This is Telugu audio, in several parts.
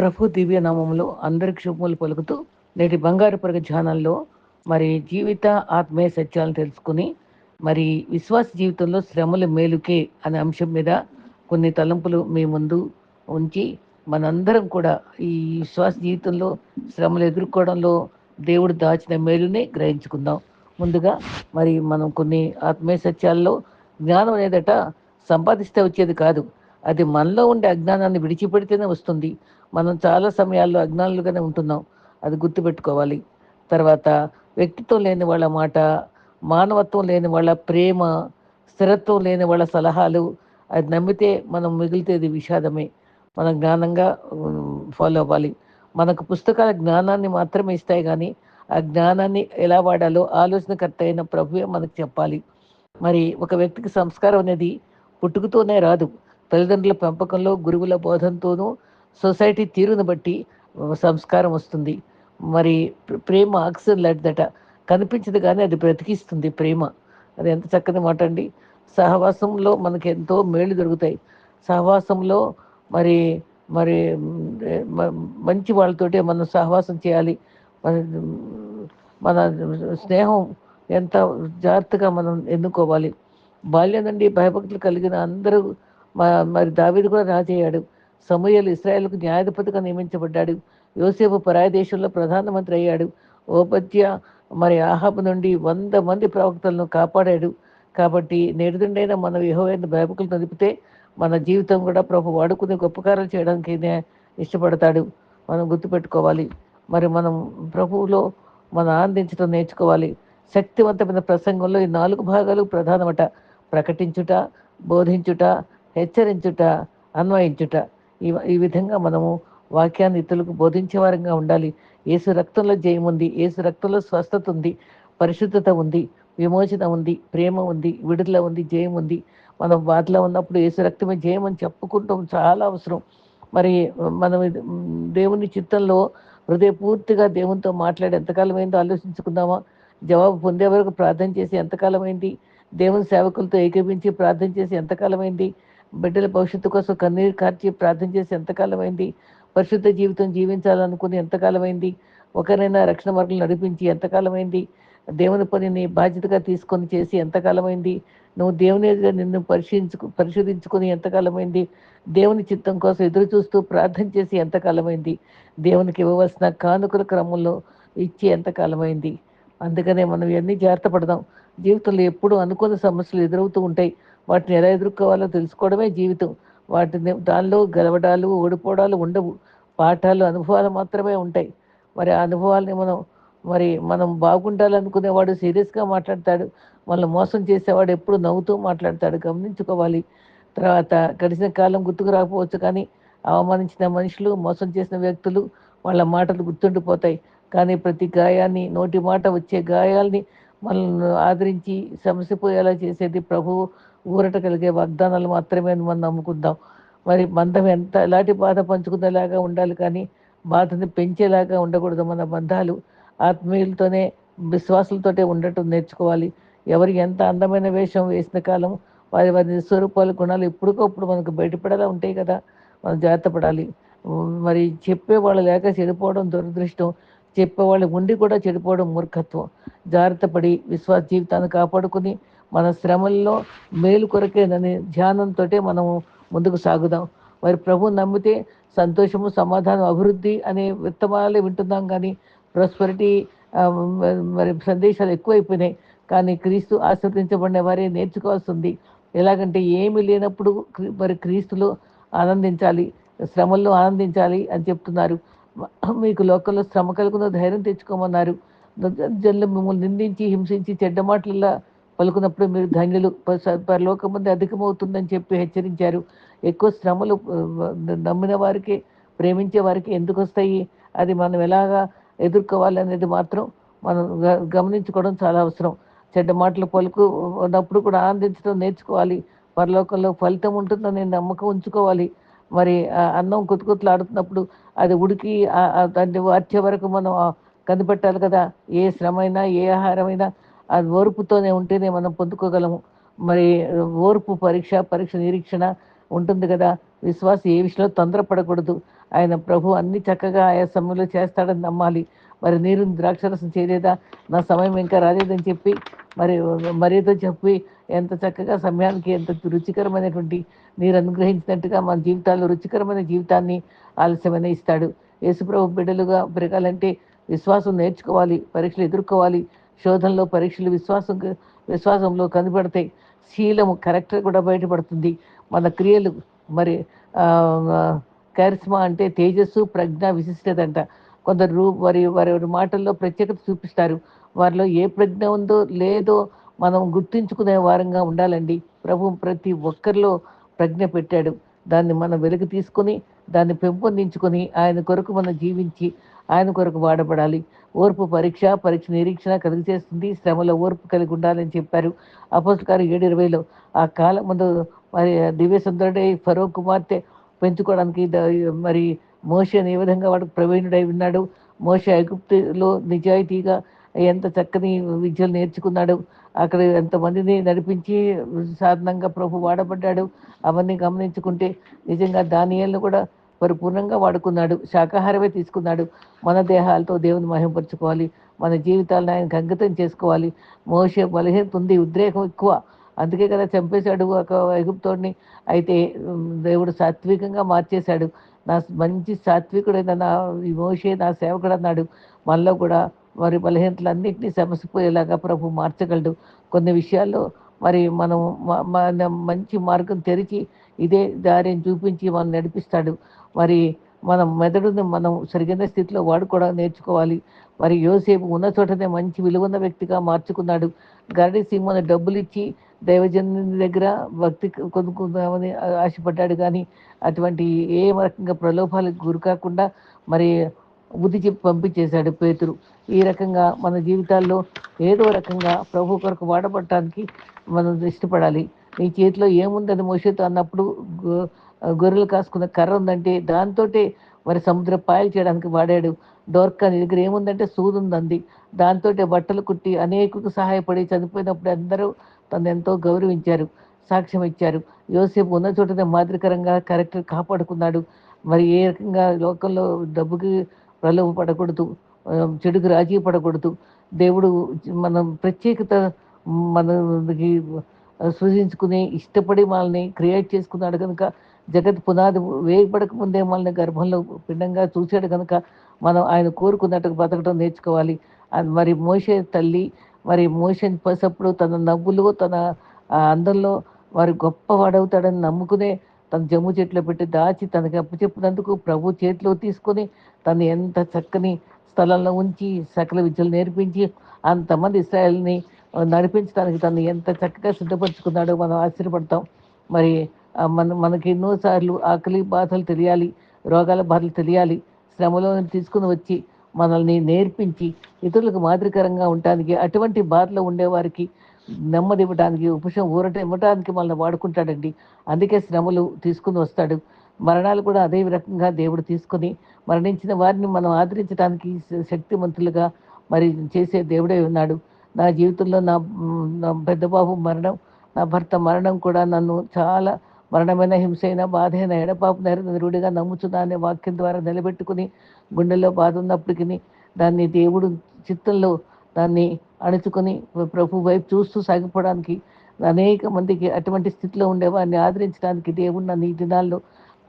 ప్రభు దివ్య నామంలో అందరికి శుభములు పలుకుతూ నేటి బంగారు పరగ ధ్యానంలో మరి జీవిత ఆత్మీయ సత్యాలను తెలుసుకుని మరి విశ్వాస జీవితంలో శ్రమలు మేలుకే అనే అంశం మీద కొన్ని తలంపులు మీ ముందు ఉంచి మనందరం కూడా ఈ విశ్వాస జీవితంలో శ్రమలు ఎదుర్కోవడంలో దేవుడు దాచిన మేలుని గ్రహించుకుందాం. ముందుగా మరి మనం కొన్ని ఆత్మీయ సత్యాల్లో జ్ఞానం అనేదట సంపాదిస్తే వచ్చేది కాదు. అది మనలో ఉండే అజ్ఞానాన్ని విడిచిపెడితేనే వస్తుంది. మనం చాలా సమయాల్లో అజ్ఞానులుగానే ఉంటున్నాం. అది గుర్తుపెట్టుకోవాలి. తర్వాత వ్యక్తిత్వం లేని వాళ్ళ మాట మానవత్వం లేని వాళ్ళ ప్రేమ స్థిరత్వం లేని వాళ్ళ సలహాలు అది నమ్మితే మనం మిగిలితేది విషాదమే. మనం జ్ఞానంగా ఫాలో అవ్వాలి. మనకు పుస్తకాల జ్ఞానాన్ని మాత్రమే ఇస్తాయి కానీ ఆ జ్ఞానాన్ని ఎలా వాడాలో ఆలోచనకర్త అయిన ప్రభువే మనకు చెప్పాలి. మరి ఒక వ్యక్తికి సంస్కారం అనేది పుట్టుకతోనే రాదు. తల్లిదండ్రుల పెంపకంలో గురువుల బోధనతోనూ సొసైటీ తీరును బట్టి సంస్కారం వస్తుంది. మరి ప్రేమ ఆక్సిజన్ లాంటిదట. కనిపించదు కానీ అది బ్రతికిస్తుంది ప్రేమ. అది ఎంత చక్కని మాట అండి. సహవాసంలో మనకి ఎంతో మేలు దొరుకుతాయి. సహవాసంలో మరి మరి మంచి వాళ్ళతోటే మనం సహవాసం చేయాలి. మన మన స్నేహం ఎంత జాగ్రత్తగా మనం ఎన్నుకోవాలి. బాల్యం నుండి భయభక్తులు కలిగిన అందరూ మరి దావీదు కూడా రాజయ్యాడు సమూహలు ఇస్రాయేల్కు న్యాయాధిపతిగా నియమించబడ్డాడు. యోసేపు పరాయ దేశంలో ప్రధానమంత్రి అయ్యాడు. ఓపత్య మరి ఆహాబు నుండి వంద మంది ప్రవక్తలను కాపాడాడు. కాబట్టి నేడుదండైన మన విహోవైన భయభక్తులు నడిపితే మన జీవితం కూడా ప్రభు వాడుకునే గొప్పకారాలు చేయడానికి ఇష్టపడతాడు. మనం గుర్తుపెట్టుకోవాలి. మరి మనం ప్రభువులో మనం ఆనందించడం నేర్చుకోవాలి. శక్తివంతమైన ప్రసంగంలో ఈ నాలుగు భాగాలు ప్రధానమట. ప్రకటించుట బోధించుట హెచ్చరించుట అన్వయించుట. ఈ ఈ విధంగా మనము వాక్యాన్ని ఇతరులకు బోధించేవారంగా ఉండాలి. ఏసు రక్తంలో జయం ఉంది. ఏసు రక్తంలో స్వస్థత ఉంది. పరిశుద్ధత ఉంది. విమోచన ఉంది. ప్రేమ ఉంది. విడుదల ఉంది. జయం ఉంది. మనం బాధలో ఉన్నప్పుడు ఏసు రక్తమే జయం అని చెప్పుకుంటాం. చాలా అవసరం. మరి మనం దేవుని చిత్తంలో హృదయపూర్తిగా దేవునితో మాట్లాడి ఎంతకాలం అయిందో ఆలోచించుకుందామా? జవాబు పొందే వరకు ప్రార్థన చేసి ఎంతకాలమైంది దేవుని సేవకులతో ఏకీపించి ప్రార్థన చేసి ఎంతకాలమైంది బిడ్డల భవిష్యత్తు కోసం కన్నీరు కార్చి ప్రార్థన చేసి ఎంతకాలమైంది పరిశుద్ధ జీవితం జీవించాలనుకుని ఎంతకాలమైంది ఒకరైనా రక్షణ మార్గం నడిపించి ఎంతకాలమైంది దేవుని పనిని బాధ్యతగా తీసుకొని చేసి ఎంతకాలమైంది నువ్వు దేవుని నిన్ను పరిశీలించుకు పరిశోధించుకుని ఎంతకాలమైంది దేవుని చిత్తం కోసం ఎదురు చూస్తూ ప్రార్థన చేసి ఎంతకాలమైంది దేవునికి ఇవ్వవలసిన కానుకల క్రమంలో ఇచ్చి ఎంతకాలమైంది అందుకనే మనం ఇవన్నీ జాగ్రత్త పడదాం. జీవితంలో ఎప్పుడు అనుకున్న సమస్యలు ఎదురవుతూ ఉంటాయి. వాటిని ఎలా ఎదుర్కోవాలో తెలుసుకోవడమే జీవితం. వాటిని దానిలో గెలవడాలు ఓడిపోవడాలు ఉండవు. పాఠాలు అనుభవాలు మాత్రమే ఉంటాయి. మరి ఆ అనుభవాల్ని మనం మరి మనం బాగుండాలనుకునేవాడు సీరియస్గా మాట్లాడతాడు. మనల్ని మోసం చేసేవాడు ఎప్పుడు నవ్వుతూ మాట్లాడతాడు. గమనించుకోవాలి. తర్వాత గడిచిన కాలం గుర్తుకు రాకపోవచ్చు కానీ అవమానించిన మనుషులు మోసం చేసిన వ్యక్తులు వాళ్ళ మాటలు గుర్తుండిపోతాయి. కానీ ప్రతి గాయాన్ని నోటి మాట వచ్చే గాయాల్ని మనల్ని ఆదరించి సమసిపోయేలా చేసేది ప్రభువు. ఊరట కలిగే వాగ్దానాలు మాత్రమే మనం నమ్ముకుందాం. మరి బంధం ఎంత ఎలాంటి బాధ పంచుకునేలాగా ఉండాలి కానీ బాధని పెంచేలాగా ఉండకూడదు మన బంధాలు. ఆత్మీయులతోనే విశ్వాసులతోటే ఉండటం నేర్చుకోవాలి. ఎవరు ఎంత అందమైన వేషం వేసిన కాలం వారి వారి స్వరూపాలు గుణాలు ఎప్పటికప్పుడు మనకు బయటపడేలా ఉంటాయి కదా. మనం జాగ్రత్త పడాలి. మరి చెప్పేవాళ్ళు లేక చెడిపోవడం దురదృష్టం. చెప్పేవాళ్ళు ఉండి కూడా చెడిపోవడం మూర్ఖత్వం. జాగ్రత్త పడి విశ్వాస జీవితాన్ని కాపాడుకుని మన శ్రమల్లో మేలు కొరకేనని ధ్యానంతో మనము ముందుకు సాగుదాం. మరి ప్రభు నమ్మితే సంతోషము సమాధానం అభివృద్ధి అనే విత్తనాలే వింటున్నాం కానీ ప్రాస్పరిటీ మరి సందేశాలు ఎక్కువైపోయినాయి. కానీ క్రీస్తు ఆశ్రదించబడిన వారే నేర్చుకోవాల్సి ఉంది. ఎలాగంటే ఏమి లేనప్పుడు మరి క్రీస్తులో ఆనందించాలి శ్రమల్లో ఆనందించాలి అని చెప్తున్నారు. మీకు లోకల్లో శ్రమ కలుగుతున్న ధైర్యం తెచ్చుకోమన్నారు. జన్లు మిమ్మల్ని నిందించి హింసించి చెడ్డ మాటల్లో పలుకున్నప్పుడు మీరు ధన్యులు. పరలోకం ముందు అధికమవుతుందని చెప్పి హెచ్చరించారు. ఎక్కువ శ్రమలు నమ్మిన వారికి ప్రేమించే వారికి ఎందుకు వస్తాయి అది మనం ఎలాగా ఎదుర్కోవాలనేది మాత్రం మనం గమనించుకోవడం చాలా అవసరం. చెడ్డ మాటలు పలుకు ఉన్నప్పుడు కూడా ఆనందించడం నేర్చుకోవాలి. పరలోకంలో ఫలితం ఉంటుందని నమ్మకం ఉంచుకోవాలి. మరి అన్నం కుతుకుతులు ఆడుతున్నప్పుడు అది ఉడికి దాన్ని వచ్చే వరకు మనం కనిపెట్టాలి కదా. ఏ శ్రమైనా ఏ ఆహారమైనా అది ఓర్పుతోనే ఉంటేనే మనం పొందుకోగలము. మరి ఓర్పు పరీక్ష పరీక్ష నిరీక్షణ ఉంటుంది కదా. విశ్వాసం ఏ విషయంలో తొందరపడకూడదు. ఆయన ప్రభు అన్ని చక్కగా ఆయా సమయంలో చేస్తాడని నమ్మాలి. మరి నీరు ద్రాక్షరసం చేయలేదా? నా సమయం ఇంకా రాలేదని చెప్పి మరి మరేదో చెప్పి ఎంత చక్కగా సమయానికి ఎంత రుచికరమైనటువంటి నీరు అనుగ్రహించినట్టుగా మన జీవితాల్లో రుచికరమైన జీవితాన్ని ఆలస్యమైన ఇస్తాడు. యేసుప్రభు బిడ్డలుగా పెరగాలంటే విశ్వాసం నేర్చుకోవాలి పరీక్షలు ఎదుర్కోవాలి శోధనలో పరీక్షలు విశ్వాసం విశ్వాసంలో కనబడతాయి శీలము కరెక్టర్ కూడా బయటపడుతుంది. మన క్రియలు మరి కరిస్మా అంటే తేజస్సు ప్రజ్ఞ విశిష్టత అంట కొందరు వారి వారి మాటల్లో ప్రత్యేకత చూపిస్తారు. వారిలో ఏ ప్రజ్ఞ ఉందో లేదో మనం గుర్తించుకునే వారంగా ఉండాలండి. ప్రభు ప్రతి ఒక్కరిలో ప్రజ్ఞ పెట్టాడు. దాన్ని మనం వెలుగు తీసుకొని దాన్ని పెంపొందించుకొని ఆయన కొరకు మనం జీవించి ఆయన కొరకు వాడబడాలి. ఓర్పు పరీక్ష పరీక్ష నిరీక్షణ కలిగి చేస్తుంది శ్రమలో ఓర్పు కలిగి ఉండాలని చెప్పారు. అపోస్కారు ఏడు ఇరవైలో ఆ కాలం ముందు మరి దివ్య సుందరుడై ఫరో కుమార్తె పెంచుకోవడానికి మరి మోషన్ ఏ విధంగా వాడు ప్రవీణుడై ఉన్నాడు? మోష ఐగుప్తులో నిజాయితీగా ఎంత చక్కని విద్యలు నేర్చుకున్నాడు? అక్కడ ఎంతమందిని నడిపించి సాధనంగా ప్రభు వాడబడ్డాడు? అవన్నీ గమనించుకుంటే నిజంగా దానియాలను కూడా పరిపూర్ణంగా వాడుకున్నాడు శాకాహారమే తీసుకున్నాడు. మన దేహాలతో దేవుని మహింపరచుకోవాలి మన జీవితాలను ఆయనకు అంకితం చేసుకోవాలి. మోస బలహీనత ఉంది ఉద్రేకం ఎక్కువ. అందుకే కదా చంపేశాడు ఒక వైగుప్తోడిని అయితే దేవుడు సాత్వికంగా మార్చేశాడు. నా మంచి సాత్వికుడైన నా మోషే నా సేవకుడు అన్నాడు. మనలో కూడా మరి బలహీనతలన్నింటినీ సమసిపోయేలాగా ప్రభు మార్చగలడు. కొన్ని విషయాల్లో మరి మనం మన మంచి మార్గం తెరిచి ఇదే దారిని చూపించి మనం నడిపిస్తాడు. మరి మనం మెదడుని మనం సరిగిన స్థితిలో వాడుకోవడం నేర్చుకోవాలి. మరి యోసేపు ఉన్న చోటనే మంచి విలువన్న వ్యక్తిగా మార్చుకున్నాడు. గరడి సింహని డబ్బులు ఇచ్చి దైవజనుని దగ్గర భక్తి కొనుక్కుందామని ఆశపడ్డాడు కానీ అటువంటి ఏ రకంగా ప్రలోభాలకు గురికాకుండా మరి బుద్ధి చెప్పి పంపించేశాడు పేతురు. ఈ రకంగా మన జీవితాల్లో ఏదో రకంగా ప్రభు కొరకు వాడబడటానికి మనం ఇష్టపడాలి. నీ చేతిలో ఏముందని మోసేతో అన్నప్పుడు గొర్రెలు కాసుకున్న కర్ర ఉందంటే దాంతో మరి సముద్ర పాయలు చేయడానికి వాడాడు. డోర్కా నీ దగ్గర ఏముందంటే సూది ఉందంది. దాంతో బట్టలు కుట్టి అనేకులకు సహాయపడి చనిపోయినప్పుడు అందరూ తను ఎంతో గౌరవించారు సాక్ష్యం ఇచ్చారు. యోసేపు ఉన్న చోటనే మాదిరికరంగా కరెక్టర్ కాపాడుకున్నాడు. మరి ఏ రకంగా లోకంలో డబ్బుకి ప్రలోభ పడకూడదు చెడుకు రాజీ పడకూడదు. దేవుడు మనం ప్రత్యేకత మనకి సృజించుకుని ఇష్టపడి మనల్ని క్రియేట్ చేసుకున్నాడు కనుక జగత్ పునాది వేయబడక ముందే మనల్ని గర్భంలో పిండంగా చూశాడు కనుక మనం ఆయన కోరుకున్నట్టుగా బతకడం నేర్చుకోవాలి. మరి మోసే తల్లి మరి మోషన్ పసప్పుడు తన నవ్వులు తన అందంలో వారి గొప్పవాడవుతాడని నమ్ముకునే తన జమ్ము చెట్లో పెట్టి దాచి తనకి అప్పచెప్పినందుకు ప్రభు చేతిలో తీసుకొని తను ఎంత చక్కని స్థలంలో ఉంచి సకల విద్యలు నేర్పించి అంతమంది ఇస్రాయల్ని నడిపించడానికి తను ఎంత చక్కగా సిద్ధపరచుకున్నాడో మనం ఆశ్చర్యపడతాం. మరి మన మనకి ఎన్నోసార్లు ఆకలి బాధలు తెలియాలి రోగాల బాధలు తెలియాలి శ్రమలో తీసుకుని వచ్చి మనల్ని నేర్పించి ఇతరులకు మాదిరికరంగా ఉండటానికి అటువంటి బాధలో ఉండేవారికి నెమ్మది ఇవ్వడానికి ఉపశం ఊరట ఇవ్వడానికి మనల్ని వాడుకుంటాడండి. అందుకే శ్రమలు తీసుకుని వస్తాడు. మరణాలు కూడా అదే రకంగా దేవుడు తీసుకుని మరణించిన వారిని మనం ఆదరించడానికి శక్తివంతులుగా మరి చేసే దేవుడే ఉన్నాడు. నా జీవితంలో నా నా పెద్ద బాబు మరణం నా భర్త మరణం కూడా నన్ను చాలా మరణమైన హింసైన బాధైన ఎడపాపు నెరవేరుడిగా నమ్ముతున్నా అనే వాక్యం ద్వారా నిలబెట్టుకుని గుండెల్లో బాధ ఉన్నప్పటికీ దాన్ని దేవుడు చిత్తంలో దాన్ని అణుచుకొని ప్రభు వైపు చూస్తూ సాగిపోవడానికి అనేక మందికి అటువంటి స్థితిలో ఉండేవారిని ఆదరించడానికి దేవుడు నన్ను ఈ దినాల్లో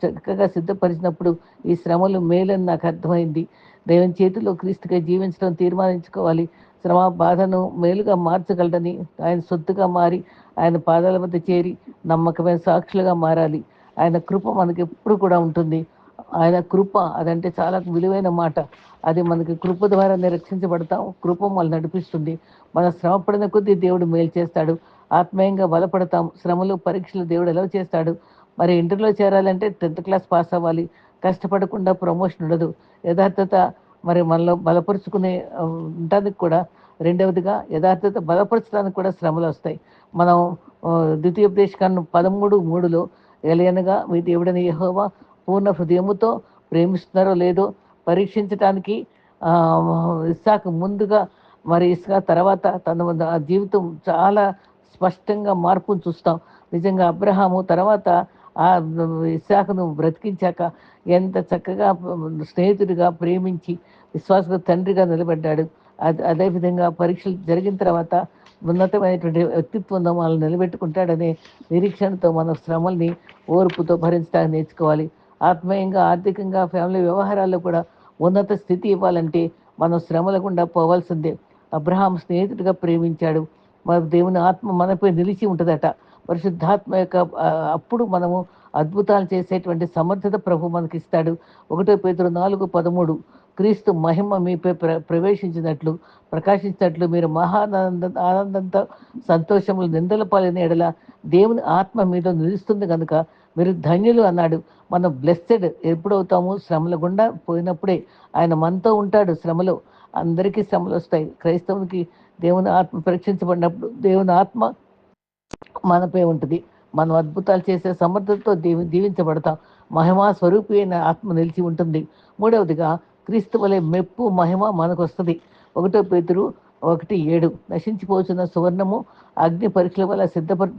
చక్కగా సిద్ధపరిచినప్పుడు ఈ శ్రమలు మేలని నాకు అర్థమైంది. దేవుని చేతిలో క్రీస్తుగా జీవించడం తీర్మానించుకోవాలి. శ్రమ బాధను మేలుగా మార్చగలడని ఆయన సొత్తుగా మారి ఆయన పాదాల వద్ద చేరి నమ్మకమైన సాక్షులుగా మారాలి. ఆయన కృప మనకి ఎప్పుడు కూడా ఉంటుంది. ఆయన కృప అదంటే చాలా విలువైన మాట. అది మనకి కృప ద్వారా రక్షించబడతాం కృప మనల్ని నడిపిస్తుంది. మన శ్రమ పడిన కొద్దీ దేవుడు మేలు చేస్తాడు. ఆత్మీయంగా బలపడతాం. శ్రమలు పరీక్షలు దేవుడు ఎలా చేస్తాడు? మరి ఇంటర్లో చేరాలంటే టెన్త్ క్లాస్ పాస్ అవ్వాలి. కష్టపడకుండా ప్రమోషన్ ఉండదు. యథార్థత మరి మనలో బలపరుచుకునే ఉండడానికి కూడా రెండవదిగా యథార్థత బలపరచడానికి కూడా శ్రమలు వస్తాయి. మనం ద్వితీయోపదేశకాన్ని పదమూడు మూడులో ఎలయనగా మీ దేవుడని యహోవా పూర్ణ హృదయముతో ప్రేమిస్తున్నారో లేదో పరీక్షించడానికి ఇస్సాకు ముందుగా మరి ఇసుక తర్వాత తన జీవితం చాలా స్పష్టంగా మార్పును చూస్తాం. నిజంగా అబ్రహాము తర్వాత ఆ ఇస్సాకును బ్రతికించాక ఎంత చక్కగా స్నేహితుడిగా ప్రేమించి విశ్వాస తండ్రిగా నిలబడ్డాడు. అది అదేవిధంగా పరీక్షలు జరిగిన తర్వాత ఉన్నతమైనటువంటి వ్యక్తిత్వం మనల్ని నిలబెట్టుకుంటాడనే నిరీక్షణతో మన శ్రమల్ని ఓర్పుతో భరించడానికి నేర్చుకోవాలి. ఆత్మీయంగా ఆర్థికంగా ఫ్యామిలీ వ్యవహారాల్లో కూడా ఉన్నత స్థితి ఇవ్వాలంటే మనం శ్రమల గుండా పోవాల్సిందే. అబ్రహాం స్నేహితుడిగా ప్రేమించాడు. మన దేవుని ఆత్మ మనపై నిలిచి ఉంటుందట. పరిశుద్ధాత్మ యొక్క అప్పుడు మనము అద్భుతాలు చేసేటువంటి సమర్థత ప్రభు మనకి ఇస్తాడు ఒకటో పేతురు నాలుగు పదమూడు. క్రీస్తు మహిమ మీపై ప్ర ప్రవేశించినట్లు ప్రకాశించినట్లు మీరు మహానంద ఆనందంతో సంతోషములు నిందల పాలిన ఎడల దేవుని ఆత్మ మీద నిలుస్తుంది కనుక మీరు ధన్యులు అన్నాడు. మనం బ్లెస్సెడ్ ఎప్పుడవుతాము? శ్రమల గుండా పోయినప్పుడే ఆయన మనతో ఉంటాడు. శ్రమలో అందరికీ శ్రమలు వస్తాయి. క్రైస్తవునికి దేవుని ఆత్మ పరీక్షించబడినప్పుడు దేవుని ఆత్మ మనపై ఉంటుంది. మనం అద్భుతాలు చేసే సమర్థతతో దీవి దీవించబడతాం. మహిమా స్వరూపి అయిన ఆత్మ నిలిచి ఉంటుంది. మూడవదిగా క్రీస్తు వలె మెప్పు మహిమ మనకు వస్తుంది ఒకటో పేతురు ఒకటి ఏడు. నశించిపోతున్న సువర్ణము అగ్ని పరీక్షల వల్ల సిద్ధపర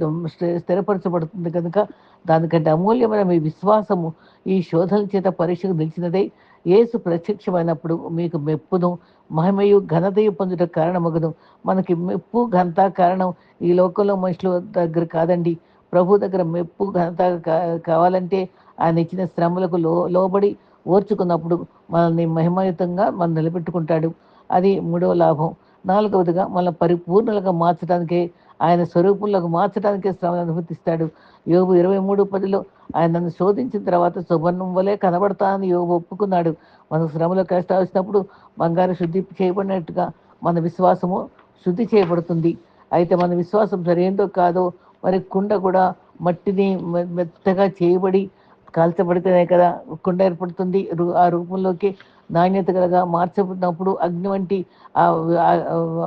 స్థిరపరచబడుతుంది కనుక దానికంటే అమూల్యమైన మీ విశ్వాసము ఈ శోధన చేత పరీక్షకు నిలిచినదై. యేసు ప్రత్యక్షమైనప్పుడు మీకు మెప్పును మహిమయు ఘనతయు పొందుట కారణమగును. మనకి మెప్పు ఘనత కారణం ఈ లోకంలో మనుషుల దగ్గర కాదండి. ప్రభు దగ్గర మెప్పు ఘనత కా- కావాలంటే ఆయన ఇచ్చిన శ్రమలకు లో లోబడి ఓర్చుకున్నప్పుడు మనల్ని మహిమయుతంగా మనం నిలబెట్టుకుంటాడు. అది మూడవ లాభం. నాలుగవదిగా మన పరిపూర్ణలుగా మార్చడానికే ఆయన స్వరూపంలోకి మార్చడానికి శ్రమను అనుమతిస్తాడు. యోగు ఇరవై మూడు పదిలో ఆయన నన్ను శోధించిన తర్వాత సువర్ణం వలె కనబడతానని యోగు ఒప్పుకున్నాడు. మన శ్రమలో కష్టాలు వచ్చినప్పుడు బంగారు శుద్ధి చేయబడినట్టుగా మన విశ్వాసము శుద్ధి చేయబడుతుంది. అయితే మన విశ్వాసం సరైనదో కాదో మరి కుండ కూడా మట్టిని మె- మెత్తగా చేయబడి కాల్చబడితేనే కదా కుండ ఏర్పడుతుంది. ఆ రూపంలోకి నాణ్యత గలగా మార్చబడినప్పుడు అగ్ని వంటి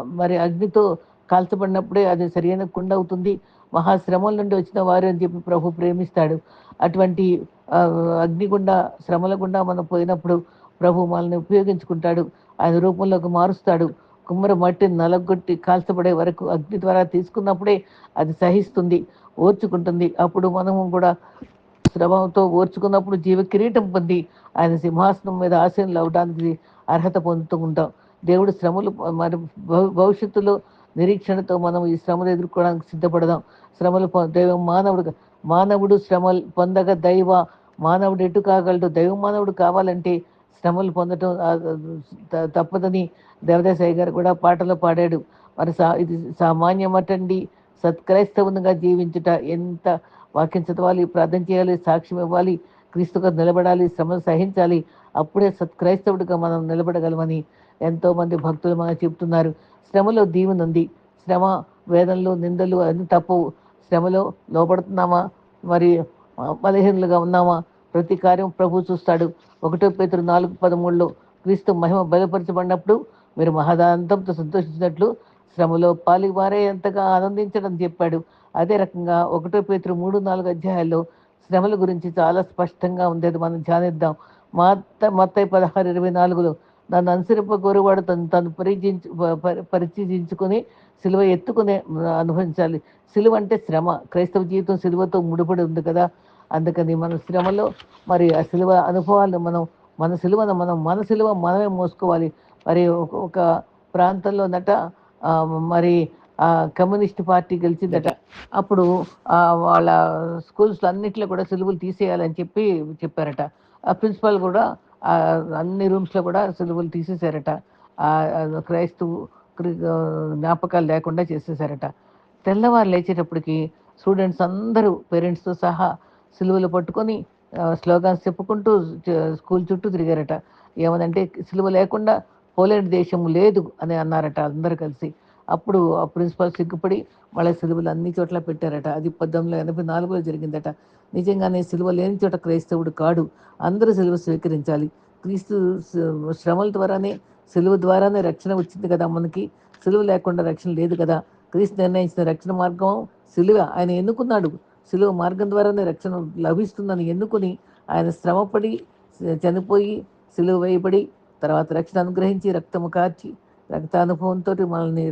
మరి అగ్నితో కాల్చబడినప్పుడే అది సరైన కుండ అవుతుంది. మహాశ్రమం నుండి వచ్చిన వారు అని చెప్పి ప్రభు ప్రేమిస్తాడు. అటువంటి అగ్నిగుండ శ్రమల గుండా మనం పోయినప్పుడు ప్రభు మనల్ని ఉపయోగించుకుంటాడు. ఆయన రూపంలోకి మారుస్తాడు. కుమ్మర మట్టిని నలగొట్టి కాల్చబడే వరకు అగ్ని ద్వారా తీసుకున్నప్పుడే అది సహిస్తుంది ఓర్చుకుంటుంది. అప్పుడు మనము కూడా శ్రమంతో ఓర్చుకున్నప్పుడు జీవ కిరీటం పొంది ఆయన సింహాసనం మీద ఆశీనులు అవడానికి అర్హత పొందుతూ ఉంటాం. దేవుడు శ్రమలు మరి భవిష్యత్తులో నిరీక్షణతో మనం ఈ శ్రమలు ఎదుర్కోవడానికి సిద్ధపడదాం. శ్రమలు దైవం మానవుడు మానవుడు శ్రమలు పొందగా దైవ మానవుడు ఎటు కాగలడు? దైవ మానవుడు కావాలంటే శ్రమలు పొందటం తప్పదని దేవదేశాయి గారు కూడా పాటలో పాడాడు. మరి సా ఇది సామాన్యమటండి. సత్క్రైస్తవునిగా జీవించుట ఎంత వాక్యం చదవాలి ప్రార్థన చేయాలి సాక్ష్యం ఇవ్వాలి క్రీస్తుగా నిలబడాలి శ్రమను సహించాలి అప్పుడే సత్క్రైస్తవుడిగా మనం నిలబడగలమని ఎంతోమంది భక్తులు మనకు చెప్తున్నారు శ్రమలో దీవెనుంది. శ్రమ వేదనలు నిందలు అన్ని తప్పవు శ్రమలో లోపడుతున్నామా మరి ఆ, బలహీనులుగా ఉన్నామా? ప్రతి కార్యం ప్రభు చూస్తాడు. ఒకటో పేతురు నాలుగు పదమూడులో క్రీస్తు మహిమ బలపరచబడినప్పుడు మీరు మహదాంతంతో సంతోషించినట్లు శ్రమలో పాలివారే ఎంతగా ఆనందించడం చెప్పాడు. అదే రకంగా ఒకటో పేతురు మూడు నాలుగు అధ్యాయాల్లో శ్రమల గురించి చాలా స్పష్టంగా ఉండేది. మనం ధ్యానిద్దాం. మా మత్తయి పదహారు ఇరవై నాలుగులో నన్ను అనుసరింప కోరువాడు తను తను పరిచించు పరిచయించుకుని పరిచయించుకొని సిలువ ఎత్తుకునే అనుభవించాలి. సిలువ అంటే శ్రమ. క్రైస్తవ జీవితం సిలువతో ముడిపడి ఉంది కదా. అందుకని మన శ్రమలో మరి ఆ సిలువ అనుభవాలను మనం మన సిలువను మనం మన సిలువ మనమే మోసుకోవాలి. మరి ఒక- ఒక ప్రాంతంలో నట మరి కమ్యూనిస్ట్ పార్టీ గెలిచిందట. అప్పుడు వాళ్ళ స్కూల్స్ అన్నింటిలో కూడా సిలువలు తీసేయాలని చెప్పి చెప్పారట. ఆ ప్రిన్సిపాల్ కూడా అన్ని రూమ్స్లో కూడా సిలువలు తీసేశారట. క్రైస్తవు క్రి- జ్ఞాపకాలు లేకుండా చేసేసారట తెల్లవారు లేచేటప్పటికి స్టూడెంట్స్ అందరూ పేరెంట్స్తో సహా సిలువలు పట్టుకొని స్లోగాన్స్ చెప్పుకుంటూ స్కూల్ చుట్టూ తిరిగారట. ఏమనంటే సిలువ లేకుండా పోలేని దేశము లేదు అని అన్నారట అందరు కలిసి. అప్పుడు ఆ ప్రిన్సిపాల్ సిగ్గుపడి వాళ్ళ సిలువలు అన్ని చోట్ల పెట్టారట. అది పద్దెనిమిది ఎనభై నాలుగులో జరిగిందట. నిజంగానే సిలువ లేని చోట క్రైస్తవుడు కాడు. అందరూ సిలువ స్వీకరించాలి. క్రీస్తు శ్రమల ద్వారానే సిలువ ద్వారానే రక్షణ వచ్చింది కదా మనకి. సిలువ లేకుండా రక్షణ లేదు కదా. క్రీస్తు నిర్ణయించిన రక్షణ మార్గం సిలువ. ఆయన ఎన్నుకున్నాడు? సిలువ మార్గం ద్వారానే రక్షణ లభిస్తుందని ఎన్నుకుని ఆయన శ్రమపడి చనిపోయి సిలువ వేయబడి తర్వాత రక్షణ అనుగ్రహించి రక్తము కార్చి రక్తానుభవంతో మనల్ని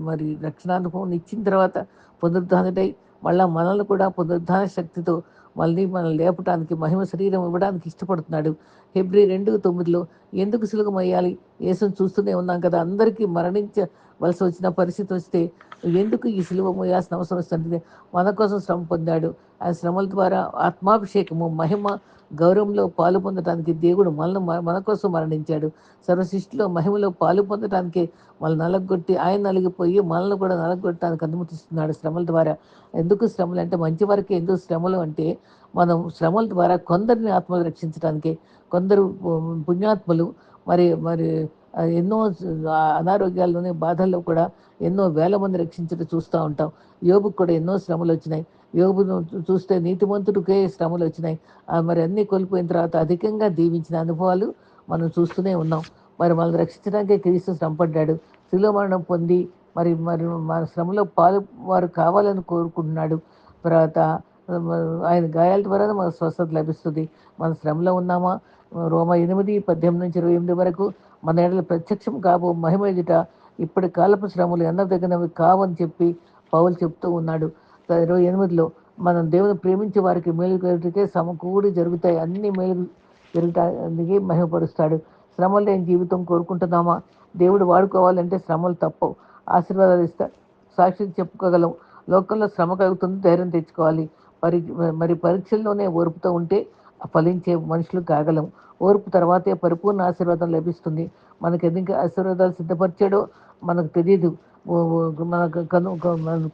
మరి రక్షణానుభవం ఇచ్చిన తర్వాత పునరుద్ధానుడై మళ్ళా మనల్ని కూడా పునరుద్ధాన శక్తితో మళ్ళీ మనం లేపటానికి మహిమ శరీరం ఇవ్వడానికి ఇష్టపడుతున్నాడు. ఫిబ్రవరి రెండు తొమ్మిదిలో ఎందుకు సులభమయ్యాలి? యేసును చూస్తూనే ఉన్నాం కదా. అందరికీ మరణించవలసి వచ్చిన పరిస్థితి వస్తే ఎందుకు ఈ సులభమయ్యాల్సిన అవసరం వస్తుంది? మన కోసం శ్రమ పొందాడు. ఆ శ్రమల ద్వారా ఆత్మాభిషేకము మహిమ గౌరవంలో పాలు పొందటానికి దేవుడు మనల్ని మన కోసం మరణించాడు. సర్వశిష్టిలో మహిమలో పాలు పొందటానికి వాళ్ళు నలగొట్టి ఆయన నలిగిపోయి మనల్ని కూడా నలగొట్టడానికి అనుమతిస్తున్నాడు శ్రమల ద్వారా. ఎందుకు శ్రమలు అంటే మంచి వరకు ఎందుకు శ్రమలు అంటే మనం శ్రమల ద్వారా కొందరిని ఆత్మలు రక్షించడానికి కొందరు పుణ్యాత్మలు మరి మరి ఎన్నో అనారోగ్యాల్లోనే బాధల్లో కూడా ఎన్నో వేల మంది రక్షించడం చూస్తూ ఉంటాం. యోగుకు కూడా ఎన్నో శ్రమలు వచ్చినాయి. యోగును చూస్తే నీతిమంతుడికే శ్రమలు వచ్చినాయి. మరి అన్నీ కోల్పోయిన తర్వాత అధికంగా దీవించిన అనుభవాలు మనం చూస్తూనే ఉన్నాం. మరి మనల్ని రక్షించడానికే క్రీస్తు శ్రమపడ్డాడు. శిలో మరణం పొంది మరి మరి మన శ్రమలో పాలు వారు కావాలని కోరుకుంటున్నాడు. తర్వాత ఆయన గాయాల ద్వారా మనకు స్వస్థత లభిస్తుంది. మన శ్రమలో ఉన్నామా? రోమ ఎనిమిది పద్దెనిమిది నుంచి ఇరవై ఎనిమిది వరకు మన ఏడల ప్రత్యక్షం కాబో మహిమ ఎదుట ఇప్పటి కాలపు శ్రమలు ఎన్నదగినవి కావని చెప్పి పౌలు చెప్తూ ఉన్నాడు. ఇరవై ఎనిమిదిలో మనం దేవుని ప్రేమించే వారికి మేలు కలిగితే సమకూడి జరుగుతాయి. అన్ని మేలు జరుగుతాయి మహిమపరుస్తాడు. శ్రమలు లేని జీవితం కోరుకుంటున్నామా? దేవుడు వాడుకోవాలంటే శ్రమలు తప్పవు. ఆశీర్వాదాలు ఇస్తా సాక్షి చెప్పుకోగలం లోకంలో శ్రమ కలుగుతుంది ధైర్యం తెచ్చుకోవాలి. పరి మరి పరీక్షల్లోనే ఓర్పుతో ఉంటే ఫలించే మనుషులు కాగలం ఓర్పు తర్వాతే పరిపూర్ణ ఆశీర్వాదం లభిస్తుంది. మనకి ఎందుకు ఆశీర్వాదాలు సిద్ధపరిచాడో మనకు తెలియదు మన కను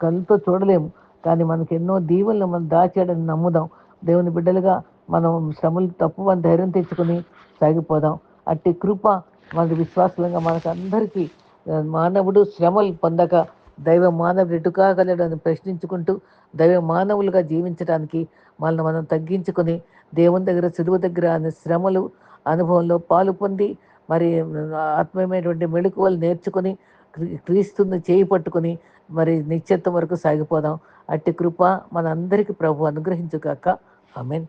కళ్ళతో చూడలేము. కానీ మనకి ఎన్నో దీవులను మనం దాచాడని నమ్ముదాం. దేవుని బిడ్డలుగా మనం శ్రమలు తప్పు అని ధైర్యం తెచ్చుకొని సాగిపోదాం. అట్టి కృప మన విశ్వాసంగా మనకు అందరికీ మానవుడు శ్రమలు పొందక దైవ మానవుడు ఎటుకాగలడని ప్రశ్నించుకుంటూ దైవ మానవులుగా జీవించడానికి మనల్ని మనం తగ్గించుకొని దేవుని దగ్గర సులువు దగ్గర అనే శ్రమలు అనుభవంలో పాలు పొంది మరి ఆత్మీయమైనటువంటి మెళుకువలు నేర్చుకుని క్రీస్తుని చేయి పట్టుకుని మరి నిశ్చితం వరకు సాగిపోదాం. అట్టి కృప మనందరికీ ప్రభు అనుగ్రహించుగాక. I mean